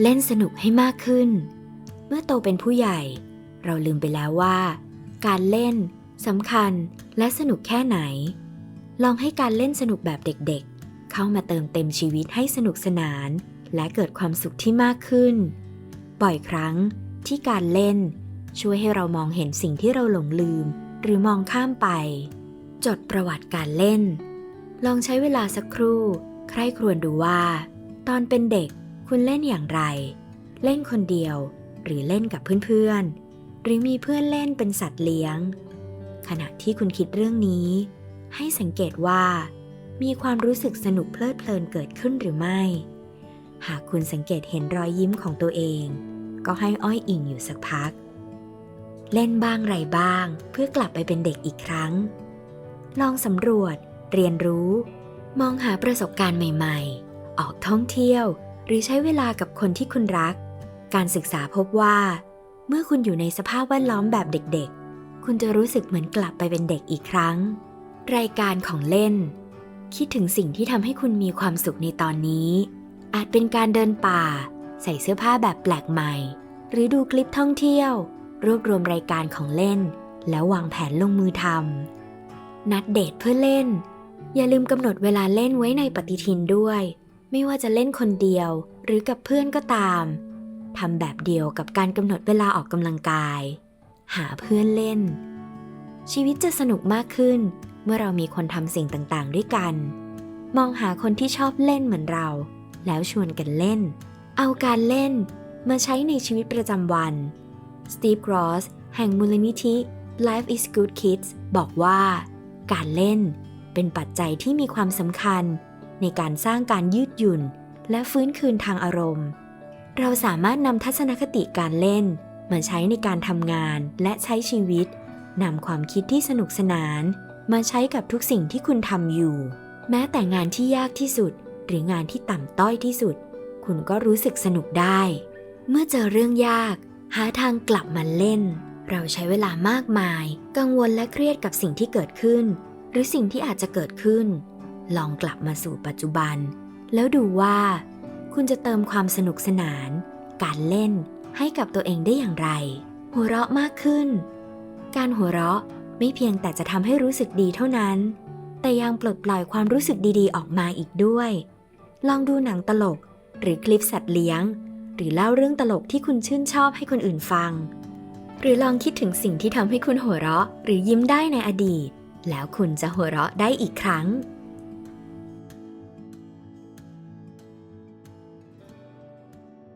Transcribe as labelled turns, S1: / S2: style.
S1: เล่นสนุกให้มากขึ้น เมื่อโตเป็นผู้ใหญ่ เราลืมไปแล้วว่า การเล่นสำคัญและสนุกแค่ไหน ลองให้การเล่นสนุกแบบเด็กๆ เข้ามาเติมเต็มชีวิตให้สนุกสนาน และเกิดความสุขที่มากขึ้น บ่อยครั้งที่การเล่น ช่วยให้เรามองเห็นสิ่งที่เราหลงลืม หรือมองข้ามไป จดประวัติการเล่น ลองใช้เวลาสักครู่ ใคร่ครวญดูว่า ตอนเป็นเด็ก คุณเล่นอย่างไร เล่นคนเดียวหรือเล่นกับเพื่อนๆ หรือมีเพื่อนเล่นเป็นสัตว์เลี้ยง ขณะที่คุณคิดเรื่องนี้ ให้สังเกตว่า มีความรู้สึกสนุกเพลิดเพลินเกิดขึ้นหรือไม่ หากคุณสังเกตเห็นรอยยิ้มของตัวเอง ก็ให้อ้อยอิงอยู่สักพัก เล่นบ้างไรบ้าง เพื่อกลับไปเป็นเด็กอีกครั้ง ลองสำรวจ เรียนรู้ มองหาประสบการณ์ใหม่ ๆ ออกท่องเที่ยว หรือใช้เวลากับคนที่คุณรัก การศึกษาพบว่า เมื่อคุณอยู่ในสภาพแวดล้อมแบบเด็กๆ คุณจะรู้สึกเหมือนกลับไปเป็นเด็กอีกครั้ง รายการของเล่น คิดถึงสิ่งที่ทำให้คุณมีความสุขในตอนนี้ อาจเป็นการเดินป่า ใส่เสื้อผ้าแบบแปลกใหม่ หรือดูคลิปท่องเที่ยว รวบรวมรายการของเล่น แล้ววางแผนลงมือทำนัดเดทเพื่อเล่น อย่าลืมกำหนดเวลาเล่นไว้ในปฏิทินด้วย ไม่ว่าจะเล่นคนเดียวหรือกับเพื่อนก็ตามทำแบบเดียวกับการกำหนดเวลาออกกำลังกาย หาเพื่อนเล่น ชีวิตจะสนุกมากขึ้น เมื่อเรามีคนทำสิ่งต่างๆ ด้วยกัน มองหาคนที่ชอบเล่นเหมือนเรา แล้วชวนกันเล่น เอาการเล่นมาใช้ในชีวิตประจำวัน สตีฟกรอสแห่งมูลนิธิ Life is Good Kids บอกว่า การเล่นเป็นปัจจัยที่มีความสำคัญ ในการสร้างการยืดหยุ่น และฟื้นคืนทางอารมณ์ เราสามารถนำทัศนคติการเล่นมาใช้ในการทำงานและใช้ชีวิตนำความคิดที่สนุกสนาน มาใช้กับทุกสิ่งที่คุณทำอยู่ แม้แต่งานที่ยากที่สุด หรืองานที่ต่ำต้อยที่สุด คุณก็รู้สึกสนุกได้ เมื่อเจอเรื่องยาก หาทางกลับมาเล่น เราใช้เวลามากมาย กังวลและเครียดกับสิ่งที่เกิดขึ้น หรือสิ่งที่อาจจะเกิดขึ้น ลองกลับมาสู่ปัจจุบัน แล้วดูว่า คุณจะเติมความสนุกสนาน การเล่นให้กับตัวเองได้อย่างไร หัวเราะมากขึ้น การหัวเราะไม่เพียงแต่จะทำให้รู้สึกดีเท่านั้น แต่ยังปลดปล่อยความรู้สึกดีๆ ออกมาอีกด้วย ลองดูหนังตลก หรือคลิปสัตว์เลี้ยง หรือเล่าเรื่องตลกที่คุณชื่นชอบให้คนอื่นฟัง หรือลองคิดถึงสิ่งที่ทำให้คุณหัวเราะ หรือยิ้มได้ในอดีต แล้วคุณจะหัวเราะได้อีกครั้ง